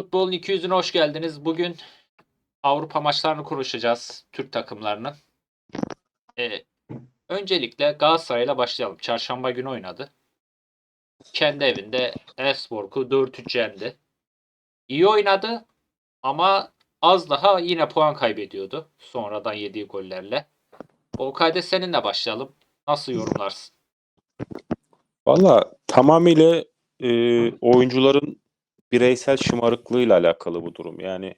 Futbolun 200'üne hoş geldiniz. Bugün Avrupa maçlarını konuşacağız. Türk takımlarının. Ee, öncelikle Galatasaray'la başlayalım. Çarşamba günü oynadı. Kendi evinde Elfsborg'u 4-3 yendi. İyi oynadı ama az daha yine puan kaybediyordu. Sonradan yediği gollerle. OKD seninle başlayalım. Nasıl yorumlarsın? Valla tamamıyla e, oyuncuların bireysel şımarıklığıyla alakalı bu durum. Yani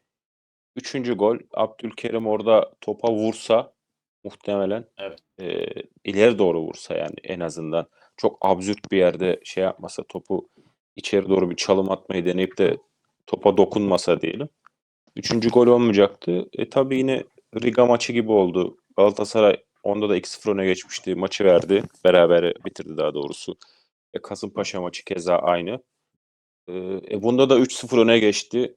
üçüncü gol Abdülkerim orada topa vursa muhtemelen Evet. e, ileri doğru vursa yani en azından çok absürt bir yerde şey yapmasa topu içeri doğru bir çalım atmayı deneyip de topa dokunmasa diyelim. Üçüncü gol olmayacaktı. E tabi yine Riga maçı gibi oldu. Galatasaray onda da 2-0 öne geçmişti. Maçı verdi. Beraber bitirdi daha doğrusu. E, Kasımpaşa maçı keza aynı. E, e, bunda da 3-0 öne geçti.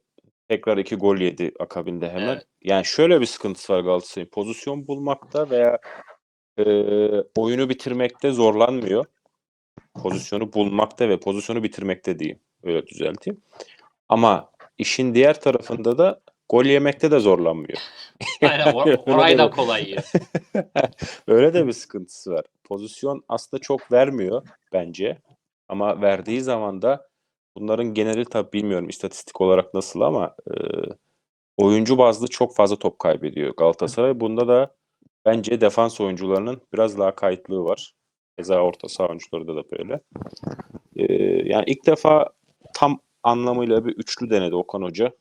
Tekrar iki gol yedi akabinde hemen. Evet. Yani şöyle bir sıkıntısı var Galatasaray'ın. Pozisyon bulmakta veya e, oyunu bitirmekte zorlanmıyor. Pozisyonu bulmakta ve pozisyonu bitirmekte diyeyim. Öyle düzelteyim. Ama işin diğer tarafında da gol yemekte de zorlanmıyor. Aynen, or- Öyle orayı de da bir- kolay yiyor. Öyle de bir sıkıntısı var. Pozisyon aslında çok vermiyor bence. Ama verdiği zaman da bunların geneli tabii bilmiyorum istatistik olarak nasıl ama e, oyuncu bazlı çok fazla top kaybediyor Galatasaray. Bunda da bence defans oyuncularının biraz daha kayıtlığı var. Keza orta saha oyuncuları da böyle. E, yani ilk defa tam anlamıyla bir üçlü denedi Okan Hoca.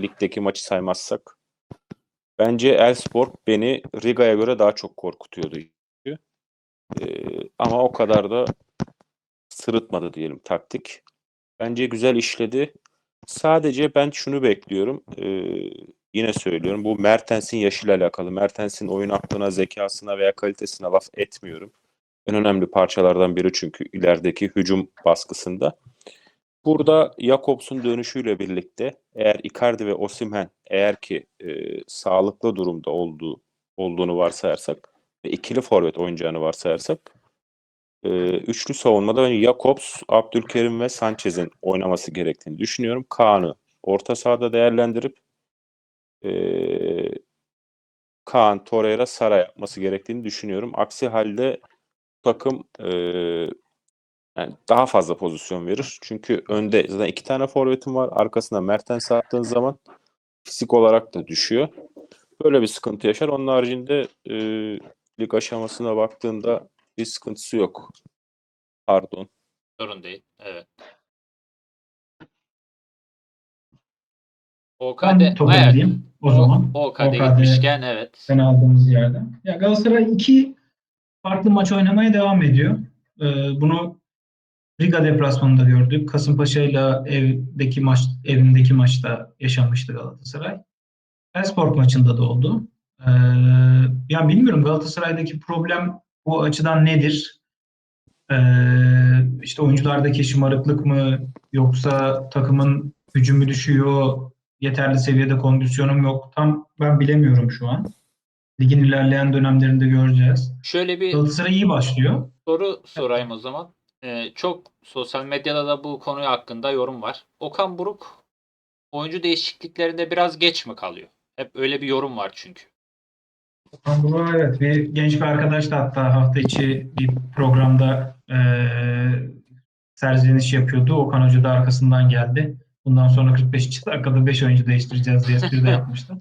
Ligdeki maçı saymazsak. Bence Elfsborg beni Riga'ya göre daha çok korkutuyordu. Ee, ama o kadar da sırıtmadı diyelim taktik. Bence güzel işledi. Sadece ben şunu bekliyorum. Ee, yine söylüyorum. Bu Mertens'in yaşıyla alakalı. Mertens'in oyun aklına, zekasına veya kalitesine laf etmiyorum. En önemli parçalardan biri çünkü ilerideki hücum baskısında. Burada Jakobs'un dönüşüyle birlikte eğer Icardi ve Osimhen eğer ki e, sağlıklı durumda olduğu olduğunu varsayarsak ve ikili forvet oynayacağını varsayarsak e, üçlü savunmada ben Jakobs, Abdülkerim ve Sanchez'in oynaması gerektiğini düşünüyorum. Kaan'ı orta sahada değerlendirip e, Kaan, Torreira, Sara yapması gerektiğini düşünüyorum. Aksi halde takım e, yani daha fazla pozisyon verir. Çünkü önde zaten iki tane forvetim var. Arkasına Mertens attığın zaman fizik olarak da düşüyor. Böyle bir sıkıntı yaşar. Onun haricinde e, lig aşamasına baktığında bir sıkıntısı yok. Pardon. Sorun değil. Evet. Ben OKD, topa evet. gideyim o zaman. OKD OKD gitmişken evet. Sen aldığımız yerden. Ya Galatasaray iki farklı maç oynamaya devam ediyor. Ee, bunu Riga deplasmanında gördük. Kasımpaşa ile evdeki maç evindeki maçta yaşanmıştı Galatasaray. Elfsborg maçında da oldu. Ee, ya bilmiyorum Galatasaray'daki problem bu açıdan nedir? Ee, işte oyunculardaki şımarıklık mı yoksa takımın hücumu düşüyor, yeterli seviyede kondisyonum yok. Tam ben bilemiyorum şu an. Ligin ilerleyen dönemlerinde göreceğiz. Şöyle bir Galatasaray iyi başlıyor. soru sorayım o zaman. Ee, çok sosyal medyada da bu konu hakkında yorum var. Okan Buruk oyuncu değişikliklerinde biraz geç mi kalıyor? Hep öyle bir yorum var çünkü. Okan Buruk, evet bir genç bir arkadaş da hatta hafta içi bir programda eee serzeniş yapıyordu. Okan Hoca da arkasından geldi. Bundan sonra 45 dakikada 5 oyuncu değiştireceğiz diye espri de yapmıştı.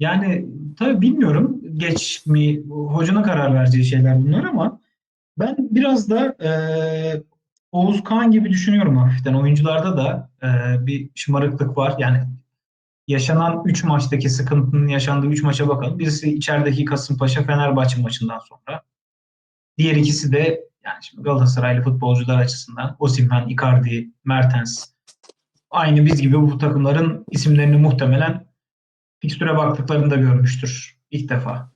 Yani tabii bilmiyorum geç mi hocanın karar vereceği şeyler bunlar ama ben biraz da eee Oğuz Kağan gibi düşünüyorum hafiften. Oyuncularda da eee, bir şımarıklık var. Yani yaşanan 3 maçtaki sıkıntının yaşandığı 3 maça bakalım. Birisi içerideki Kasımpaşa Fenerbahçe maçından sonra. Diğer ikisi de yani şimdi Galatasaraylı futbolcular açısından Osimhen, Icardi, Mertens aynı biz gibi bu takımların isimlerini muhtemelen fikstüre baktıklarında görmüştür ilk defa.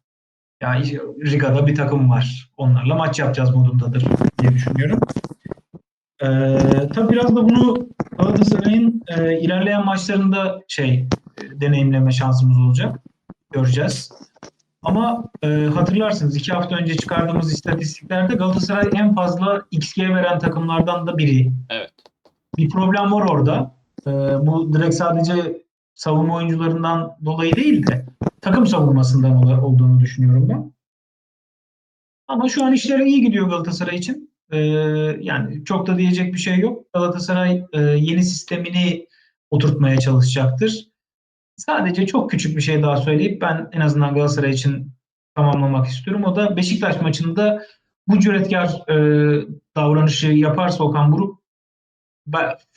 Yani Riga'da bir takım var. Onlarla maç yapacağız modundadır diye düşünüyorum. Ee, tabii biraz da bunu Galatasaray'ın e, ilerleyen maçlarında şey e, deneyimleme şansımız olacak. Göreceğiz. Ama e, hatırlarsınız iki hafta önce çıkardığımız istatistiklerde Galatasaray en fazla XG veren takımlardan da biri. Evet. Bir problem var orada. Ee, bu direkt sadece savunma oyuncularından dolayı değil de takım savunmasından ol- olduğunu düşünüyorum ben. Ama şu an işleri iyi gidiyor Galatasaray için. Ee, yani çok da diyecek bir şey yok. Galatasaray e, yeni sistemini oturtmaya çalışacaktır. Sadece çok küçük bir şey daha söyleyip ben en azından Galatasaray için tamamlamak istiyorum. O da Beşiktaş maçında bu cüretkar e, davranışı yaparsa Okan Buruk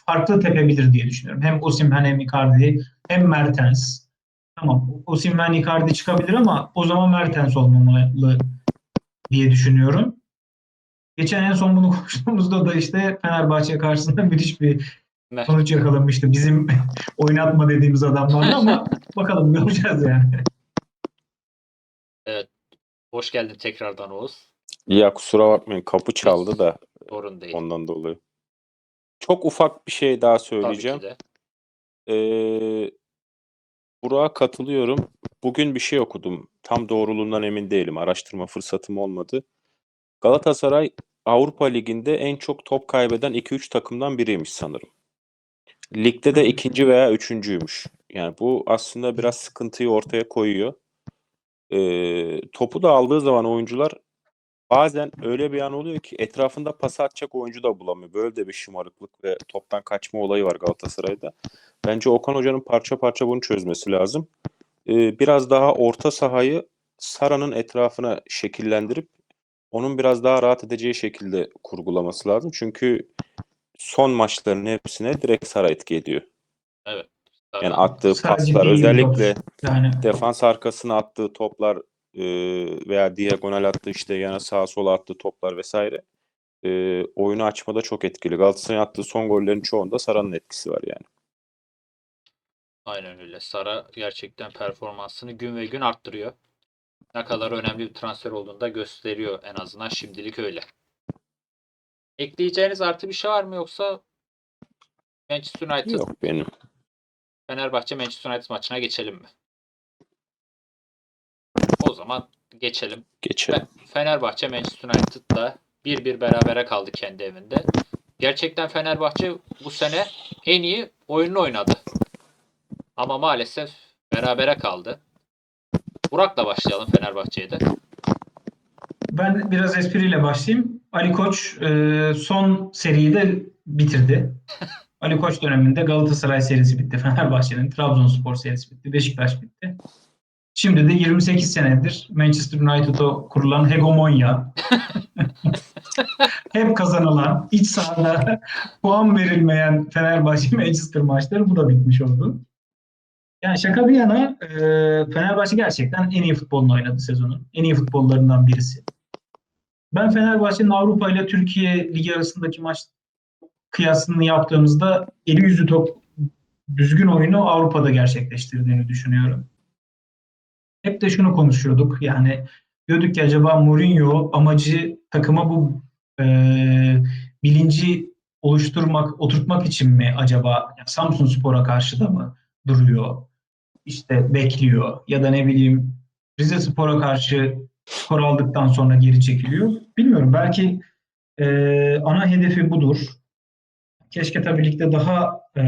farklı tepebilir diye düşünüyorum. Hem Osimhen hem Icardi hem Mertens. Tamam Osimhen Icardi çıkabilir ama o zaman Mertens olmamalı diye düşünüyorum. Geçen en son bunu konuştuğumuzda da işte Fenerbahçe karşısında müthiş bir Mer- sonuç yakalamıştı. Bizim oynatma dediğimiz adamlarla ama bakalım göreceğiz yani. Hoş geldin tekrardan Oğuz. Ya kusura bakmayın kapı çaldı da Sorun değil. ondan dolayı. Çok ufak bir şey daha Tabii söyleyeceğim. ki de. Ee, Burak'a katılıyorum. Bugün bir şey okudum. Tam doğruluğundan emin değilim. Araştırma fırsatım olmadı. Galatasaray Avrupa Ligi'nde en çok top kaybeden 2-3 takımdan biriymiş sanırım. Ligde de ikinci veya üçüncüymüş. Yani bu aslında biraz sıkıntıyı ortaya koyuyor. Ee, topu da aldığı zaman oyuncular bazen öyle bir an oluyor ki etrafında pas atacak oyuncu da bulamıyor. Böyle de bir şımarıklık ve toptan kaçma olayı var Galatasaray'da. Bence Okan Hoca'nın parça parça bunu çözmesi lazım. Ee, biraz daha orta sahayı Sara'nın etrafına şekillendirip onun biraz daha rahat edeceği şekilde kurgulaması lazım. Çünkü son maçların hepsine direkt Sara etki ediyor. Tabii. Yani attığı Sadece paslar özellikle. Yani defans arkasına attığı toplar e, veya diagonal attığı işte yana sağa sola attığı toplar vesaire e, oyunu açmada çok etkili. Galatasaray'ın attığı son gollerin çoğunda Sara'nın etkisi var yani. Aynen öyle. Sara gerçekten performansını gün ve gün arttırıyor. Ne kadar önemli bir transfer olduğunu da gösteriyor en azından şimdilik öyle. Ekleyeceğiniz artı bir şey var mı yoksa Manchester United Yok benim. Fenerbahçe Manchester United maçına geçelim mi? O zaman geçelim. Geçelim. Fe- Fenerbahçe Manchester United'da 1-1 berabere kaldı kendi evinde. Gerçekten Fenerbahçe bu sene en iyi oyununu oynadı. Ama maalesef berabere kaldı. Burak'la başlayalım Fenerbahçe'ye de. ben biraz espriyle başlayayım. Ali Koç e, son seriyi de bitirdi. Ali Koç döneminde Galatasaray serisi bitti. Fenerbahçe'nin Trabzonspor serisi bitti. Beşiktaş bitti. Şimdi de 28 senedir Manchester United'a kurulan hegemonya, hep kazanılan, iç sahada puan verilmeyen Fenerbahçe Manchester maçları bu da bitmiş oldu. Yani şaka bir yana e, Fenerbahçe gerçekten en iyi futbolunu oynadı sezonun. En iyi futbollarından birisi. Ben Fenerbahçe'nin Avrupa ile Türkiye Ligi arasındaki maç kıyasını yaptığımızda eli yüzü top düzgün oyunu Avrupa'da gerçekleştirdiğini düşünüyorum. Hep de şunu konuşuyorduk. Yani diyorduk ki acaba Mourinho amacı takıma bu e, bilinci oluşturmak, oturtmak için mi acaba yani Samsun Spor'a karşı da mı duruyor? İşte bekliyor ya da ne bileyim Rize Spor'a karşı skor aldıktan sonra geri çekiliyor. Bilmiyorum belki e, ana hedefi budur. Keşke tabii ligde daha e,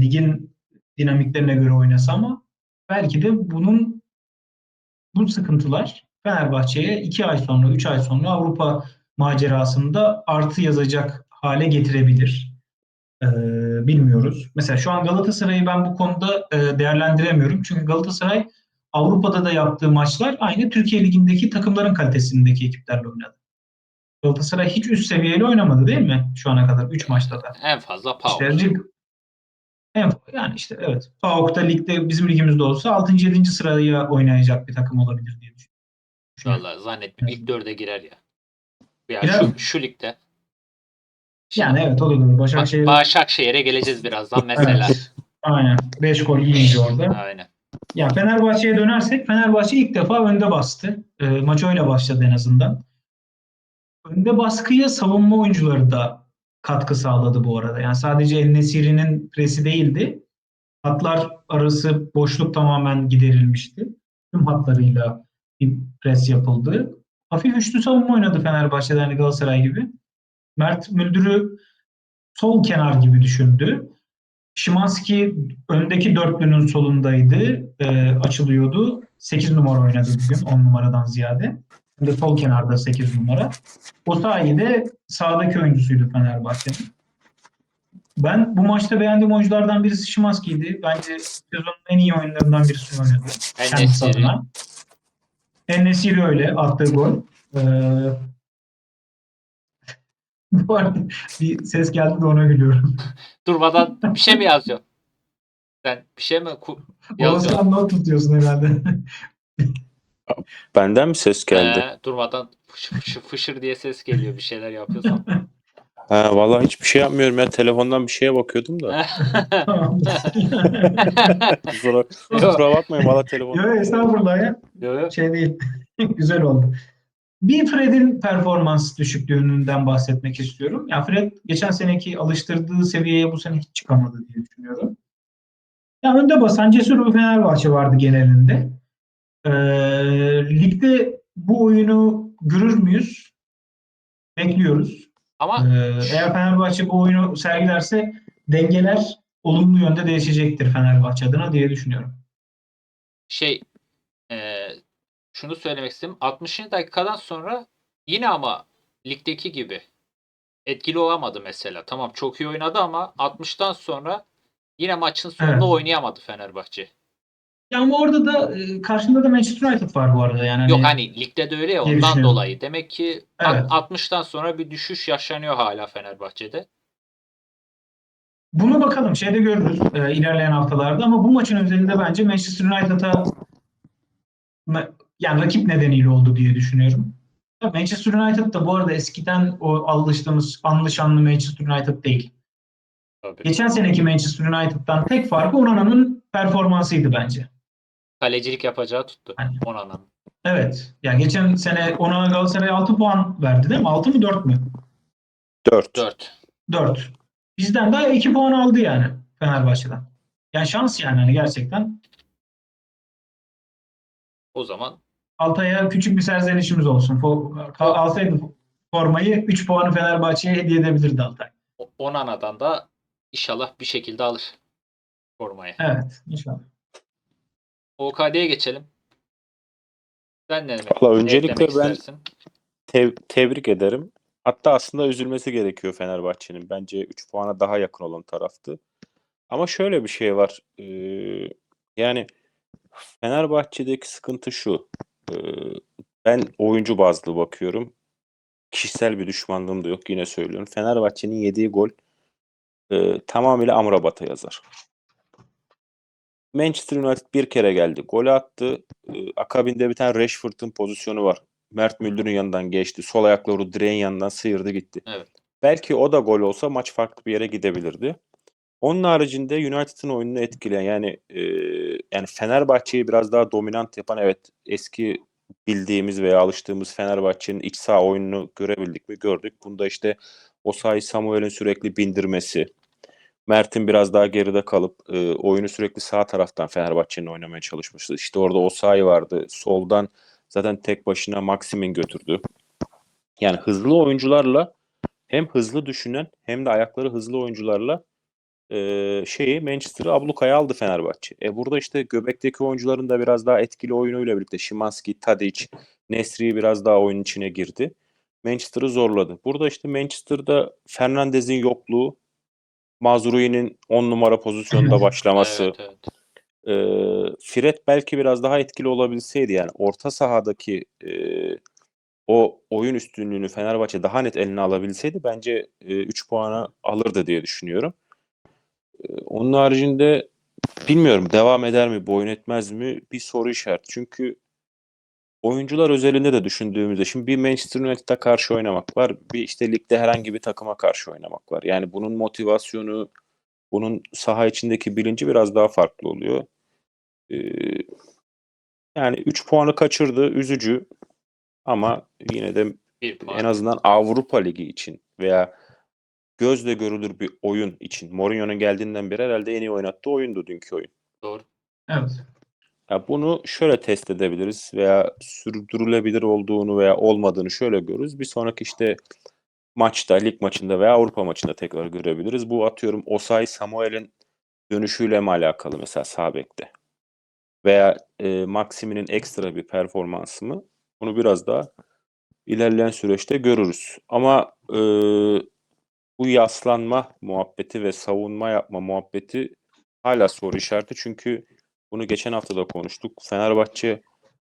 ligin dinamiklerine göre oynasa ama belki de bunun bu sıkıntılar Fenerbahçe'ye iki ay sonra, üç ay sonra Avrupa macerasında artı yazacak hale getirebilir. Ee, bilmiyoruz. Mesela şu an Galatasaray'ı ben bu konuda e, değerlendiremiyorum. Çünkü Galatasaray Avrupa'da da yaptığı maçlar aynı Türkiye Ligi'ndeki takımların kalitesindeki ekiplerle oynadı. Galatasaray hiç üst seviyeli oynamadı değil mi şu ana kadar 3 maçta da? En fazla Pau. İşte en, yani işte evet. PAOK'ta ligde bizim ligimizde olsa 6. 7. sıraya oynayacak bir takım olabilir diye düşünüyorum. Vallahi zannetmiyorum. İlk dörde girer ya. Ya Girer şu, mi? şu ligde. Yani evet o da doğru. Başakşehir Başakşehir'e geleceğiz birazdan mesela. aynen 5 gol yiyince orada. Aynen. Ya Fenerbahçe'ye dönersek Fenerbahçe ilk defa önde bastı. E, maç öyle başladı en azından. Önde baskıya savunma oyuncuları da katkı sağladı bu arada. Yani sadece El Nesiri'nin presi değildi. Hatlar arası boşluk tamamen giderilmişti. Tüm hatlarıyla bir pres yapıldı. Hafif üçlü savunma oynadı Fenerbahçe'den hani Galatasaray gibi. Mert Müldür'ü sol kenar gibi düşündü. Şimanski öndeki dörtlünün solundaydı. e, açılıyordu. 8 numara oynadı bugün 10 numaradan ziyade. De sol kenarda 8 numara. O sayede sağdaki oyuncusuydu Fenerbahçe'nin. Ben bu maçta beğendiğim oyunculardan birisi Şimanski'ydi. Bence sezonun en iyi oyunlarından birisi oynadı. Kendisi adına. En-Nesyri öyle attığı gol. Ee, bu arada bir ses geldi de ona gülüyorum. Durmadan bir şey mi yazıyor? Sen bir şey mi yazıyorsun? Oğuzhan not tutuyorsun herhalde. Benden mi ses geldi? Ee, durmadan fışır, fışır, fışır diye ses geliyor bir şeyler yapıyorsan. Ha vallahi hiçbir şey yapmıyorum ya. Telefondan bir şeye bakıyordum da. Kusura, kusura bakmayın valla telefon. Yok estağfurullah ya. Yo, yo. Şey değil. Güzel oldu. Bir Fred'in performans düşüklüğünden bahsetmek istiyorum. Ya Fred geçen seneki alıştırdığı seviyeye bu sene hiç çıkamadı diye düşünüyorum. Ya önde basan cesur bir Fenerbahçe vardı genelinde. Ee, ligde bu oyunu görür müyüz? Bekliyoruz. Ama Ee, eğer Fenerbahçe bu oyunu sergilerse dengeler olumlu yönde değişecektir Fenerbahçe adına diye düşünüyorum. şey e, şunu söylemek istedim. 60. dakikadan sonra yine ama ligdeki gibi etkili olamadı mesela. Tamam çok iyi oynadı ama 60'tan sonra yine maçın sonunda Evet. oynayamadı Fenerbahçe. Ya ama orada da e, karşında da Manchester United var bu arada yani. Yok Hani- hani ligde de öyle ya ondan düşünüyorum. dolayı. Demek ki Evet. 60'tan sonra bir düşüş yaşanıyor hala Fenerbahçe'de. Bunu bakalım şeyde görürüz e, ilerleyen haftalarda ama bu maçın özelinde bence Manchester United'a yani rakip nedeniyle oldu diye düşünüyorum. Manchester United da bu arada eskiden o alıştığımız anlı şanlı Manchester United değil. Tabii. Geçen seneki Manchester United'dan tek farkı Onana'nın performansıydı bence. Kalecilik yapacağı tuttu. Hani- Onana'nın. Evet. Yani geçen sene Onana Galatasaray 6 puan verdi değil mi? 6 mı 4 mü? 4. 4. 4. Bizden daha 2 puan aldı yani Fenerbahçe'den. Yani şans yani hani gerçekten. O zaman Altay'a küçük bir serzenişimiz olsun. Alsaydı formayı 3 puanı Fenerbahçe'ye hediye edebilirdi Altay. Onana'dan da inşallah bir şekilde alır formayı. Evet. inşallah. OKD'ye geçelim. Sen ne demek? Valla öncelikle ben-? Tev- tebrik ederim. Hatta aslında üzülmesi gerekiyor Fenerbahçe'nin. Bence 3 puana daha yakın olan taraftı. Ama şöyle bir şey var. Ee, yani Fenerbahçe'deki sıkıntı şu. Ee, ben oyuncu bazlı bakıyorum. Kişisel bir düşmanlığım da yok yine söylüyorum. Fenerbahçe'nin yediği gol e, tamamıyla Amrabat'a yazar. Manchester United bir kere geldi. Gol attı. Ee, akabinde bir tane Rashford'un pozisyonu var. Mert Müldür'ün yanından geçti. Sol ayakla direğin yanından sıyırdı gitti. Evet. Belki o da gol olsa maç farklı bir yere gidebilirdi. Onun haricinde United'ın oyununu etkileyen yani e, yani Fenerbahçe'yi biraz daha dominant yapan evet eski bildiğimiz veya alıştığımız Fenerbahçe'nin iç saha oyununu görebildik mi? Gördük. Bunda işte Osayi Samuel'in sürekli bindirmesi, Mert'in biraz daha geride kalıp e, oyunu sürekli sağ taraftan Fenerbahçe'nin oynamaya çalışması. İşte orada Osayi vardı. Soldan zaten tek başına Maxim'in götürdü. Yani hızlı oyuncularla hem hızlı düşünen hem de ayakları hızlı oyuncularla e, şeyi Manchester'ı ablukaya aldı Fenerbahçe. E burada işte göbekteki oyuncuların da biraz daha etkili oyunuyla birlikte Şimanski, Tadic, Nesri biraz daha oyun içine girdi. Manchester'ı zorladı. Burada işte Manchester'da Fernandez'in yokluğu, Mazrui'nin 10 numara pozisyonda başlaması, Evet, evet. e, Fred belki biraz daha etkili olabilseydi yani orta sahadaki e, o oyun üstünlüğünü Fenerbahçe daha net eline alabilseydi bence 3 puana alırdı diye düşünüyorum. E, onun haricinde bilmiyorum devam eder mi, boyun etmez mi bir soru işareti. Çünkü oyuncular özelinde de düşündüğümüzde şimdi bir Manchester United'a karşı oynamak var, bir işte ligde herhangi bir takıma karşı oynamak var. Yani bunun motivasyonu, bunun saha içindeki bilinci biraz daha farklı oluyor. Ee, yani 3 puanı kaçırdı. Üzücü. Ama yine de en azından Avrupa Ligi için veya gözle görülür bir oyun için Mourinho'nun geldiğinden beri herhalde en iyi oynattığı oyundu dünkü oyun. Doğru. Evet. Ya bunu şöyle test edebiliriz veya sürdürülebilir olduğunu veya olmadığını şöyle görürüz. Bir sonraki işte maçta, lig maçında veya Avrupa maçında tekrar görebiliriz. Bu atıyorum Osay Samuel'in dönüşüyle mi alakalı mesela sağ bekte? Veya e, Maximin'in ekstra bir performansı mı? Bunu biraz daha ilerleyen süreçte görürüz. Ama e, bu yaslanma muhabbeti ve savunma yapma muhabbeti hala soru işareti. Çünkü bunu geçen hafta da konuştuk. Fenerbahçe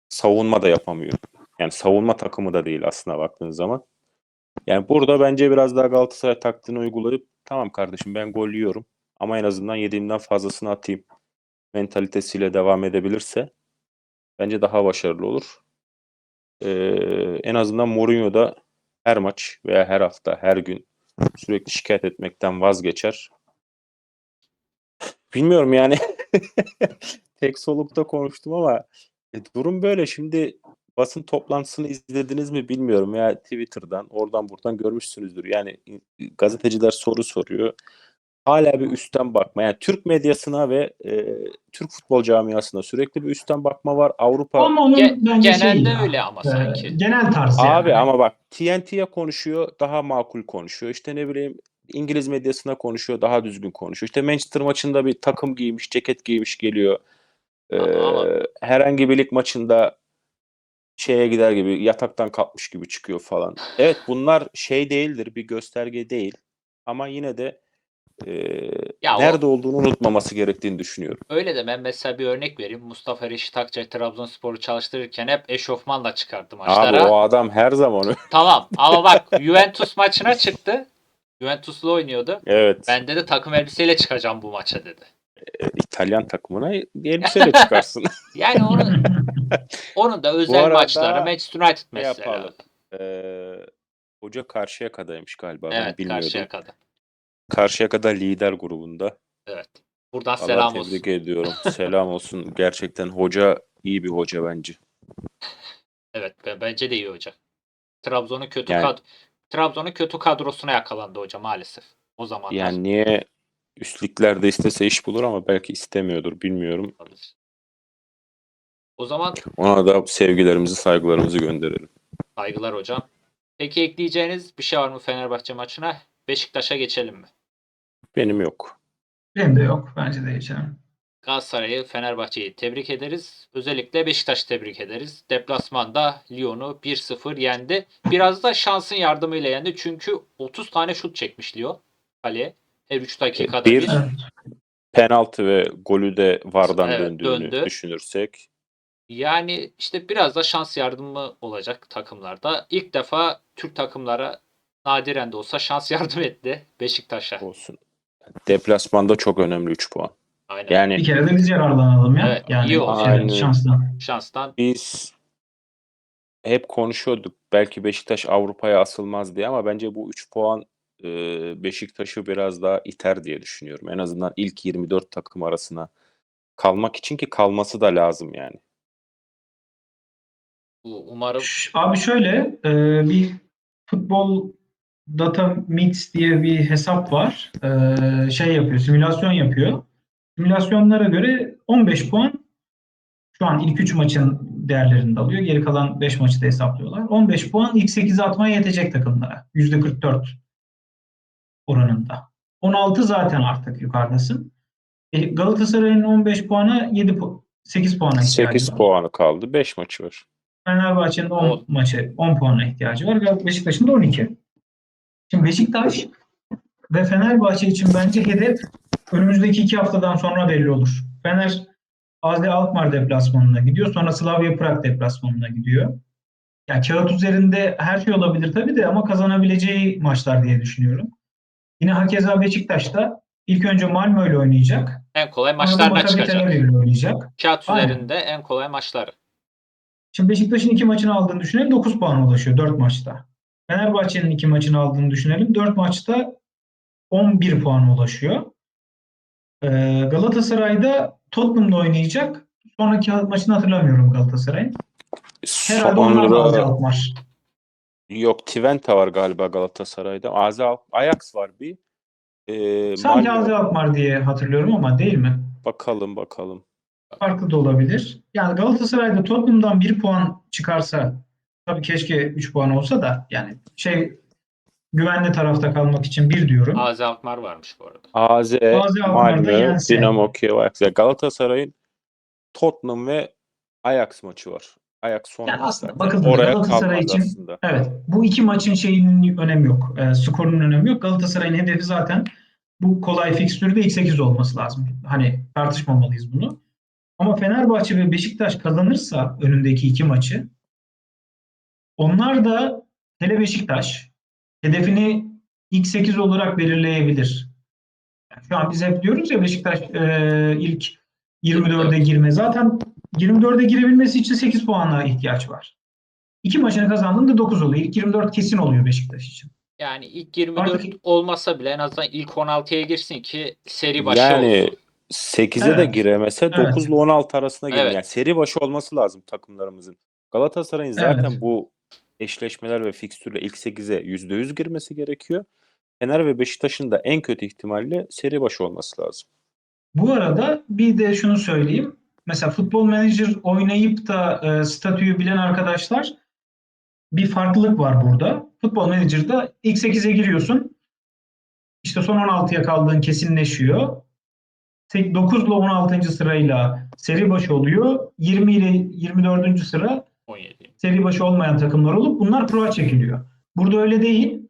savunma da yapamıyor. Yani savunma takımı da değil aslına baktığın zaman. Yani burada bence biraz daha Galatasaray taktiğini uygulayıp tamam kardeşim ben gol yiyorum ama en azından yediğimden fazlasını atayım mentalitesiyle devam edebilirse bence daha başarılı olur. Ee, en azından Mourinho da her maç veya her hafta, her gün sürekli şikayet etmekten vazgeçer. Bilmiyorum yani. Tek solukta konuştum ama e, durum böyle. Şimdi basın toplantısını izlediniz mi bilmiyorum ya Twitter'dan oradan buradan görmüşsünüzdür. Yani gazeteciler soru soruyor. Hala bir üstten bakma. Yani Türk medyasına ve e, Türk futbol camiasına sürekli bir üstten bakma var. Avrupa Ama onun Ge- bence şey genelde ya, öyle ama e, sanki. genel tarzı Abi yani. ama bak TNT'ye konuşuyor daha makul konuşuyor. İşte ne bileyim İngiliz medyasına konuşuyor daha düzgün konuşuyor. İşte Manchester maçında bir takım giymiş, ceket giymiş geliyor. Ee, Ama- herhangi bir lig maçında şeye gider gibi yataktan kalkmış gibi çıkıyor falan. Evet bunlar şey değildir bir gösterge değil. Ama yine de e, Ya o- nerede olduğunu unutmaması gerektiğini düşünüyorum. Öyle de ben mesela bir örnek vereyim. Mustafa Reşit Akçay Trabzonspor'u çalıştırırken hep eşofmanla çıkardı maçlara. Abi o adam her zaman. Tamam ama bak Juventus maçına çıktı. Juventus'la oynuyordu. Evet. Ben dedi takım elbiseyle çıkacağım bu maça dedi. e, İtalyan takımına elbiseyle çıkarsın. Yani onun onun da özel maçları Manchester United ne mesela. yapalım? Ee, hoca Karşıyaka'daymış galiba. ben Evet bilmiyordum. Karşıyaka'da. Karşıyaka'da lider grubunda. Evet. Buradan Allah selam tebrik olsun. ediyorum. Selam olsun. Gerçekten hoca iyi bir hoca bence. Evet be- bence de iyi hoca. Trabzon'un kötü Yani- kad Trabzon'un kötü kadrosuna yakalandı hoca maalesef. O zamanlar. Yani niye üstlüklerde istese iş bulur ama belki istemiyordur bilmiyorum. O zaman Ona da sevgilerimizi, saygılarımızı gönderelim. saygılar hocam. Peki ekleyeceğiniz bir şey var mı Fenerbahçe maçına? Beşiktaş'a geçelim mi? Benim yok. Benim de yok. Bence de geçelim. Galatasaray'ı, Fenerbahçe'yi tebrik ederiz. Özellikle Beşiktaş'ı tebrik ederiz. Deplasmanda Lyon'u 1-0 yendi. Biraz da şansın yardımıyla yendi. Çünkü 30 tane şut çekmiş Lyon kaleye. Her 3 dakikada Bir- bir. Penaltı ve golü de VAR'dan Evet, döndüğünü döndü. düşünürsek. Yani işte biraz da şans yardımı olacak takımlarda. İlk defa Türk takımlara nadiren de olsa şans yardım etti Beşiktaş'a. olsun. Deplasmanda çok önemli 3 puan. Aynen. Yani Bir kere de biz yararlanalım ya. Evet, yani iyi oldu. evet, Aynen. şanstan. Şanstan biz hep konuşuyorduk. Belki Beşiktaş Avrupa'ya asılmaz diye ama bence bu 3 puan e, Beşiktaş'ı biraz daha iter diye düşünüyorum. En azından ilk 24 takım arasına kalmak için ki kalması da lazım yani. bu umarım Abi şöyle e, bir futbol data mix diye bir hesap var. E, şey yapıyor, simülasyon yapıyor. Simülasyonlara göre 15 puan şu an ilk 3 maçın değerlerini de alıyor. Geri kalan 5 maçı da hesaplıyorlar. 15 puan ilk 8'e atmaya yetecek takımlara. %44 oranında. 16 zaten artık yukarıdasın. E, Galatasaray'ın 15 puana 7 pu- 8 puana ihtiyacı 8 var. puanı kaldı. 5 maçı var. Fenerbahçe'nin 10 On. maçı 10 puana ihtiyacı var. Beşiktaş'ın da 12. Şimdi Beşiktaş ve Fenerbahçe için bence hedef önümüzdeki iki haftadan sonra belli olur. Fener AZ Alkmaar deplasmanına gidiyor. Sonra Slavia Prag deplasmanına gidiyor. Yani kağıt üzerinde her şey olabilir tabii de ama kazanabileceği maçlar diye düşünüyorum. Yine hakeza Beşiktaş'ta ilk önce Malmö ile oynayacak. en kolay Tel çıkacak. Oynayacak. Kağıt Aynen. üzerinde en kolay maçları. Şimdi Beşiktaş'ın iki maçını aldığını düşünelim 9 puana ulaşıyor 4 maçta. Fenerbahçe'nin iki maçını aldığını düşünelim 4 maçta 11 puana ulaşıyor. Ee, Galatasaray'da Tottenham'da oynayacak. Sonraki maçını hatırlamıyorum Galatasaray'ın. Herhalde onlar da Sonra Alkmaar. yok Twente var galiba Galatasaray'da. AZ Al- Ajax var bir. Ee, Sanki Malmö- AZ Alkmaar diye hatırlıyorum ama değil mi? Bakalım bakalım. Farklı da olabilir. Yani Galatasaray'da Tottenham'dan 1 puan çıkarsa tabii keşke 3 puan olsa da yani şey güvenli tarafta kalmak için bir diyorum. Azi Alkmaar varmış bu arada. AZ, Alkmaar'da Malmö. Dinamo Kiev, Ajax. Galatasaray'ın Tottenham ve Ajax maçı var. Ajax son Yani aslında bakıldığında Oraya Galatasaray için- aslında. Evet. Bu iki maçın şeyinin önemi yok. E, skorunun önemi yok. Galatasaray'ın hedefi zaten bu kolay fikstürde ilk 8 olması lazım. Hani tartışmamalıyız bunu. Ama Fenerbahçe ve Beşiktaş kazanırsa önündeki iki maçı onlar da hele Beşiktaş hedefini ilk 8 olarak belirleyebilir. Yani şu an biz hep diyoruz ya Beşiktaş e, ilk 24'e girme. Zaten 24'e girebilmesi için 8 puana ihtiyaç var. İki maçını kazandığında 9 oluyor. İlk 24 kesin oluyor Beşiktaş için. Yani ilk 24 Artık- olmasa bile en azından ilk 16'ya girsin ki seri başı Yani olsun. 8'e de Evet. giremese Evet. 9 ile 16 arasına girer. Evet. Yani seri başı olması lazım takımlarımızın. Galatasaray'ın zaten Evet. bu eşleşmeler ve fikstürle ilk 8'e %100 girmesi gerekiyor. Fener ve Beşiktaş'ın da en kötü ihtimalle seri başı olması lazım. Bu arada bir de şunu söyleyeyim. Mesela futbol menajer oynayıp da e, statüyü bilen arkadaşlar bir farklılık var burada. Futbol menajer'da ilk 8'e giriyorsun. İşte son 16'ya kaldığın kesinleşiyor. 9 ile 16. sırayla seri başı oluyor. 20 ile 24. sıra 17. seri başı olmayan takımlar olup bunlar kura çekiliyor. Burada öyle değil.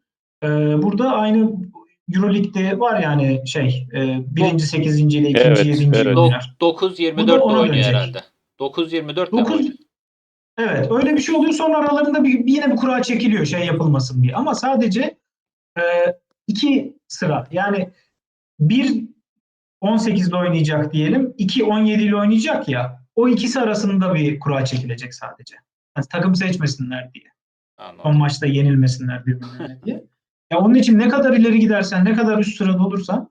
Ee, burada aynı Euroleague'de var yani şey e, birinci sekizinci ile ikinci Evet, yedinci evet. oynar. 9 Bu 24 da ona oynuyor dönecek. herhalde. 9 24 ile 9 Evet öyle bir şey oluyor sonra aralarında bir, bir yine bir kura çekiliyor şey yapılmasın diye. Ama sadece e, iki sıra yani bir 18 ile oynayacak diyelim. 2 17 ile oynayacak ya. O ikisi arasında bir kura çekilecek sadece. Yani takım seçmesinler diye. Son Anladım. maçta yenilmesinler birbirlerine diye. Ya onun için ne kadar ileri gidersen, ne kadar üst sırada olursan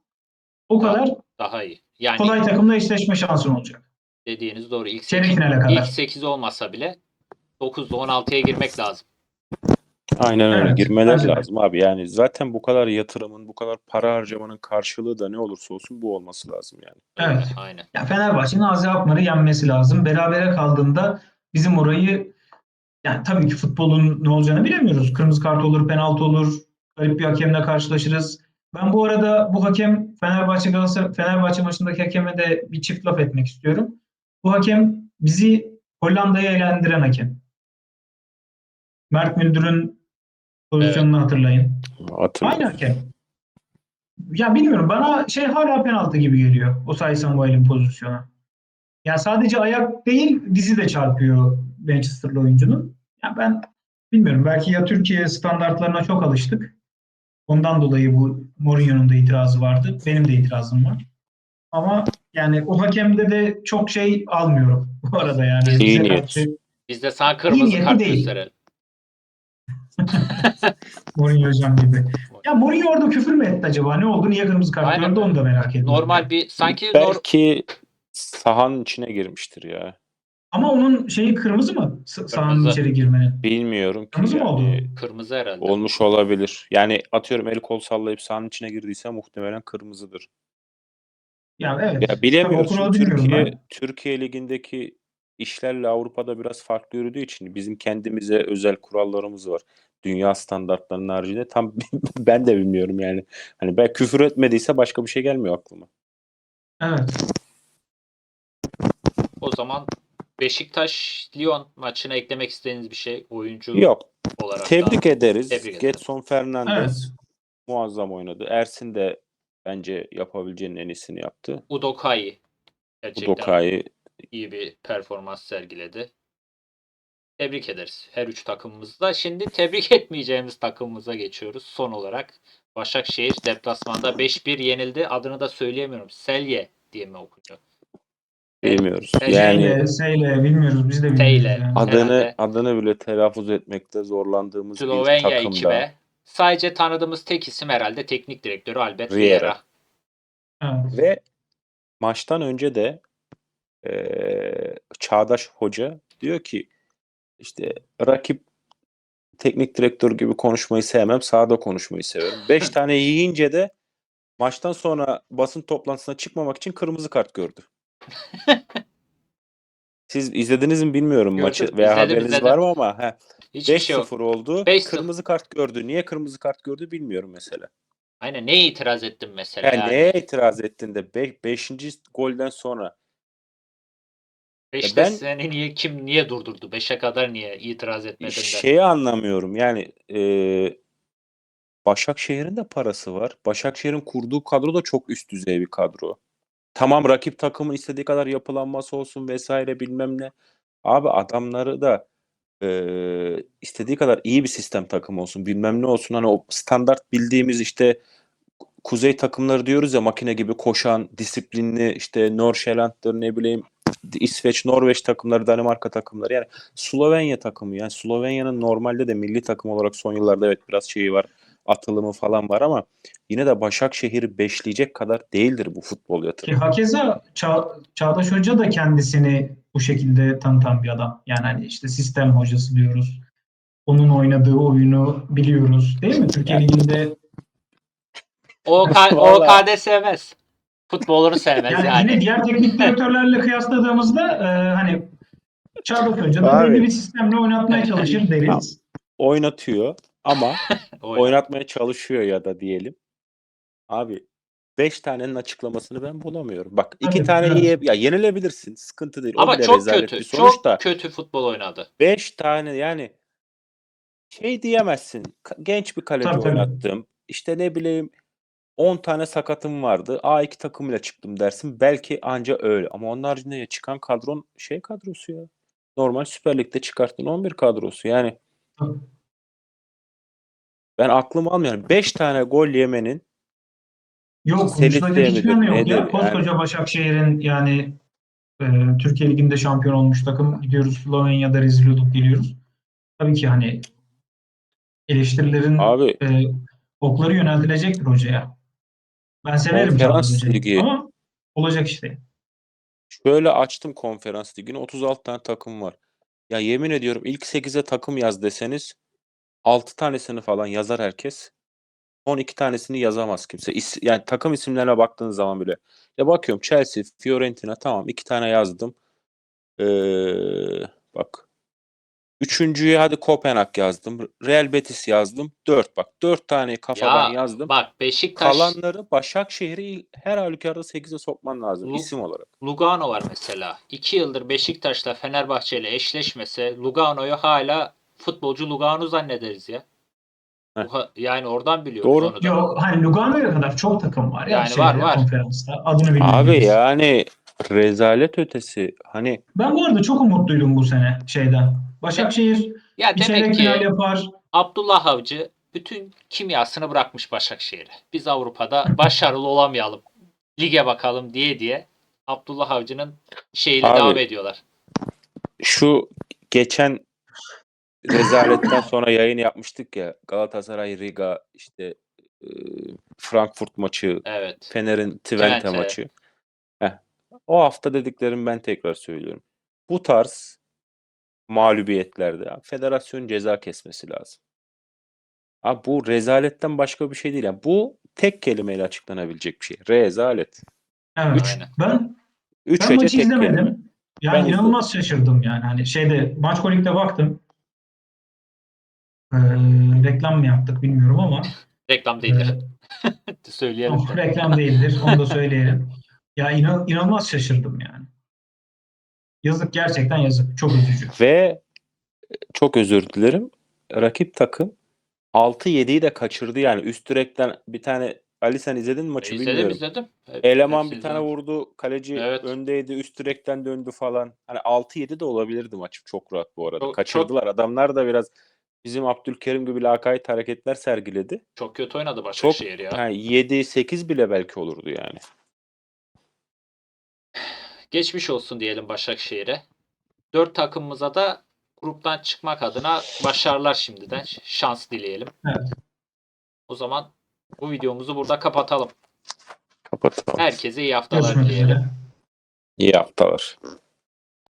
o kadar Daha iyi. Yani kolay takımla eşleşme şansın olacak. dediğiniz doğru. İlk Çeyrek 8, finale kadar. ilk 8 olmasa bile 9 ile 16'ya girmek lazım. Aynen öyle. Evet, Girmeler de. lazım abi. Yani zaten bu kadar yatırımın, bu kadar para harcamanın karşılığı da ne olursa olsun bu olması lazım yani. Evet. Aynen. Ya Fenerbahçe'nin Azi Alkmaar'ı yenmesi lazım. Berabere kaldığında bizim orayı yani tabii ki futbolun ne olacağını bilemiyoruz. Kırmızı kart olur, penaltı olur, garip bir hakemle karşılaşırız. Ben bu arada bu hakem Fenerbahçe Galatasaray Fenerbahçe maçındaki hakeme de bir çift laf etmek istiyorum. Bu hakem bizi Hollanda'ya eğlendiren hakem. Mert Müldür'ün pozisyonunu hatırlayın. Hatırlıyorum. Aynı hakem. Ya bilmiyorum bana şey hala penaltı gibi geliyor. O Samuel'in pozisyonu. Ya sadece ayak değil dizi de çarpıyor Manchester'lı oyuncunun. Ya ben bilmiyorum belki ya Türkiye standartlarına çok alıştık. Ondan dolayı bu Mourinho'nun da itirazı vardı. Benim de itirazım var. Ama yani o hakemde de çok şey almıyorum bu arada yani. İyi Bize niyet. karşı Biz de sana kırmızı kart değil. gösterelim. Mourinho hocam gibi. Ya Mourinho orada küfür mü etti acaba? Ne oldu? Niye kırmızı kart gördü onu da merak ediyorum. Normal bir sanki Belki sahanın içine girmiştir ya. Ama onun şeyi kırmızı mı? S- Sahanın Kırmızı. içeri girmenin. Bilmiyorum ki. Kırmızı mı yani. oldu? kırmızı herhalde. Olmuş olabilir. Yani atıyorum el kol sallayıp sahanın içine girdiyse muhtemelen kırmızıdır. Ya evet. Ya. Tabii o kuralı Şimdi bilmiyorum Türkiye ben. Türkiye ligindeki işlerle Avrupa'da biraz farklı yürüdüğü için bizim kendimize özel kurallarımız var. Dünya standartlarının haricinde tam ben de bilmiyorum yani. Hani ben küfür etmediyse başka bir şey gelmiyor aklıma. Evet. O zaman Beşiktaş Lyon maçına eklemek istediğiniz bir şey oyuncu Yok. olarak Tebrik da. ederiz. Tebrik ederiz. Getson Fernandes Evet. muazzam oynadı. Ersin de bence yapabileceğinin en iyisini yaptı. Udokai gerçekten Udoka'yı iyi bir performans sergiledi. Tebrik ederiz her üç takımımızda. Şimdi tebrik etmeyeceğimiz takımımıza geçiyoruz. Son olarak Başakşehir deplasmanda 5-1 yenildi. Adını da söyleyemiyorum. Selye diye mi okunuyor? Bilmiyoruz. Evet. Yani Seyle, seyle bilmiyoruz. Biz de bilmiyoruz. Seyle. yani. adını herhalde. adını bile telaffuz etmekte zorlandığımız bir Slovenya takımda. ekibe. Sadece tanıdığımız tek isim herhalde teknik direktörü Albert Riera. Riera. Evet. Ve maçtan önce de eee, Çağdaş Hoca diyor ki işte rakip teknik direktör gibi konuşmayı sevmem, sahada konuşmayı severim. 5 tane yiyince de maçtan sonra basın toplantısına çıkmamak için kırmızı kart gördü. Siz izlediniz mi bilmiyorum Gördüm, maçı veya izledim, haberiniz izledim. var mı ama he, Hiçbir şey yok. 5-0 oldu. 5-0. Kırmızı kart gördü. Niye kırmızı kart gördü bilmiyorum mesela. Aynen neye itiraz ettim mesela Yani yani. neye itiraz ettin de 5. golden sonra Beşte ben- seni niye kim niye durdurdu? Beşe kadar niye itiraz etmedin de? şeyi anlamıyorum. Yani e, Başakşehir'in de parası var. Başakşehir'in kurduğu kadro da çok üst düzey bir kadro. Tamam rakip takımın istediği kadar yapılanması olsun vesaire bilmem ne. Abi adamları da e, istediği kadar iyi bir sistem takım olsun bilmem ne olsun. Hani o standart bildiğimiz işte kuzey takımları diyoruz ya makine gibi koşan, disiplinli işte Norşeland'dır ne bileyim İsveç, Norveç takımları, Danimarka takımları yani Slovenya takımı yani Slovenya'nın normalde de milli takım olarak son yıllarda evet biraz şeyi var atılımı falan var ama yine de Başakşehir'i beşleyecek kadar değildir bu futbol Ki yatırımı. hakeza Ça- Çağdaş Hoca da kendisini bu şekilde tanıtan bir adam. Yani hani işte sistem hocası diyoruz. Onun oynadığı oyunu biliyoruz. Değil mi? Türkiye Yani- Ligi'nde O, ka- o Vallahi. KD sevmez. Futbolunu sevmez yani, yani. yine diğer teknik direktörlerle kıyasladığımızda e, hani Çağdaş Hoca da belli bir sistemle oynatmaya çalışır deriz. Oynatıyor ama Oyna. oynatmaya çalışıyor ya da diyelim. Abi 5 tanenin açıklamasını ben bulamıyorum. Bak iki Tabii, tane evet. iyi ya yenilebilirsin. Sıkıntı değil. Ama çok kötü. bir sonuç da. Çok kötü futbol oynadı. 5 tane yani şey diyemezsin. Genç bir kaleci Tabii, tabii. oynattım. İşte ne bileyim 10 tane sakatım vardı. A2 takımıyla çıktım dersin. Belki anca öyle. Ama onun haricinde ya çıkan kadron şey kadrosu ya. Normal Süper Lig'de çıkarttığın 11 kadrosu. Yani Tabii. Ben aklım almıyor. 5 tane gol yemenin Yok konuşulacak hiçbir yanı yok nedir ya. yani? Koskoca Başakşehir'in yani e, Türkiye Ligi'nde şampiyon olmuş takım. Gidiyoruz Slovenya'da rezil olup geliyoruz. Tabii ki hani eleştirilerin Abi e, okları yöneltilecektir hocaya. Ben severim Konferans Ligi. ama olacak işte. Şöyle açtım konferans ligini 36 tane takım var. Ya yemin ediyorum ilk 8'e takım yaz deseniz 6 tanesini falan yazar herkes. Son 2 tanesini yazamaz kimse. İs- yani takım isimlerine baktığınız zaman bile. Ya bakıyorum Chelsea, Fiorentina tamam 2 tane yazdım. Ee, bak. Üçüncüye hadi Kopenhag yazdım. Real Betis yazdım. 4 bak. 4 taneyi kafadan Ya yazdım. bak Beşiktaş Kalanları Başakşehir'i her halükarda 8'e sokman lazım Lu- isim olarak. Lugano var mesela. İki yıldır Beşiktaş'la Fenerbahçe ile eşleşmese Lugano'yu hala futbolcu Lugano zannederiz ya. Heh. Yani oradan biliyoruz Doğru. onu da. Yo, hani Lugano'ya kadar çok takım var ya Yani şeyde, var, var. konferansta. Adını bilmediğimiz. Abi yani rezalet ötesi. Hani Ben bu arada çok umutluydum bu sene şeyden. Başakşehir Ya bir çeyrek demek final ki yapar. Abdullah Avcı bütün kimyasını bırakmış Başakşehir'e. Biz Avrupa'da başarılı olamayalım. Lige bakalım diye diye Abdullah Avcı'nın şeyiyle Abi, devam ediyorlar. şu geçen rezaletten sonra yayın yapmıştık ya Galatasaray Riga işte e, Frankfurt maçı Evet. Fener'in Twente Twente. maçı. Heh. O hafta dediklerimi ben tekrar söylüyorum. Bu tarz mağlubiyetlerde federasyon ceza kesmesi lazım. Abi bu rezaletten başka bir şey değil. Yani bu tek kelimeyle açıklanabilecek bir şey. Rezalet. Evet. Üç. Ben Üç Ben maçı tek kelime. izlemedim. Yani Ben inanılmaz şaşırdım yani. Hani şeyde maç kolikte baktım. Ee, reklam mı yaptık bilmiyorum ama Reklam değildir. e, Söyleyelim oh, reklam değildir. Onu da söyleyelim. Ya inan, inanılmaz şaşırdım yani. Yazık gerçekten yazık. Çok üzücü. Ve çok özür dilerim. Rakip takım 6-7'yi de kaçırdı yani. Üst direkten bir tane Ali sen izledin mi maçı İzledim bilmiyorum. izledim. Hep- Eleman hepsi bir tane izledim. vurdu. Kaleci Evet. öndeydi. Üst direkten döndü falan. Hani 6-7 de olabilirdi maç çok rahat bu arada. Çok- Kaçırdılar. Adamlar da biraz bizim Abdülkerim gibi lakayt hareketler sergiledi. Çok kötü oynadı Başakşehir ya. Yani 7-8 bile belki olurdu yani. Geçmiş olsun diyelim Başakşehir'e. Dört takımımıza da gruptan çıkmak adına başarılar şimdiden. Şans dileyelim. Evet. O zaman bu videomuzu burada kapatalım. Kapatalım. Herkese iyi haftalar Görüşmek dileyelim. üzere. İyi haftalar.